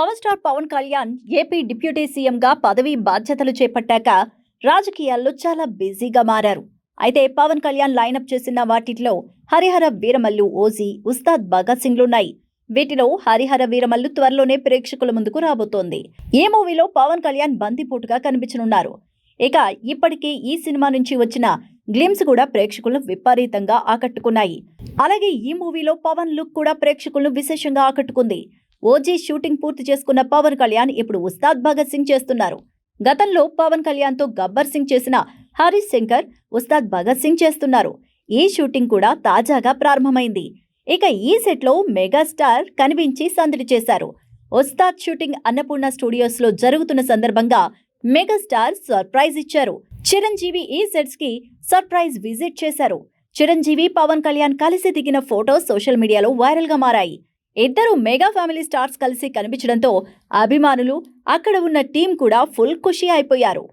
Power star Pawan Kalyan AP deputy సీఎంగా పదవీ బాధ్యతలు చేపట్టాక రాజకీయాల్లో చాలా బిజీగా మారారు. అయితే పవన్ కళ్యాణ్ లైనప్ చేసిన వాటిలో హరిహర వీరమల్లు ఓజీ ఉస్తాద్ భగత్ సింగ్లున్నాయి వీటిలో హరిహర వీరమల్లు త్వరలోనే ప్రేక్షకుల ముందుకు రాబోతోంది. ఈ మూవీలో పవన్ కళ్యాణ్ బందిపోటుగా కనిపించనున్నారు? ఇక ఇప్పటికే ఈ సినిమా నుంచి వచ్చిన గ్లిమ్స్ కూడా ప్రేక్షకులను విపరీతంగా ఆకట్టుకున్నాయి. అలాగే ఈ మూవీలో పవన్ లుక్ కూడా ప్రేక్షకులను విశేషంగా ఆకట్టుకుంది. ఓజీ షూటింగ్ పూర్తి చేసుకున్న పవన్ కళ్యాణ్ ఇప్పుడు ఉస్తాద్ భగత్ సింగ్ చేస్తున్నారు. గతంలో పవన్ కళ్యాణ్తో గబ్బర్ సింగ్ చేసిన హరీష్ శంకర్ ఉస్తాద్ భగత్ సింగ్ చేస్తున్నారు. ఈ షూటింగ్ కూడా తాజాగా ప్రారంభమైంది. ఇక ఈ సెట్లో మెగాస్టార్ కనిపించి సందడి చేశారు. ఉస్తాద్ షూటింగ్ అన్నపూర్ణ స్టూడియోస్లో జరుగుతున్న సందర్భంగా మెగాస్టార్ సర్ప్రైజ్ ఇచ్చారు. చిరంజీవి ఈ సెట్స్కి సర్ప్రైజ్ విజిట్ చేశారు. చిరంజీవి పవన్ కళ్యాణ్ కలిసి దిగిన ఫోటో సోషల్ మీడియాలో వైరల్గా మారాయి. ఇద్దరు మెగా ఫ్యామిలీ స్టార్స్ కలిసి కనిపించడంతో అభిమానులు అక్కడ ఉన్న టీం కూడా ఫుల్ ఖుషి అయిపోయారు.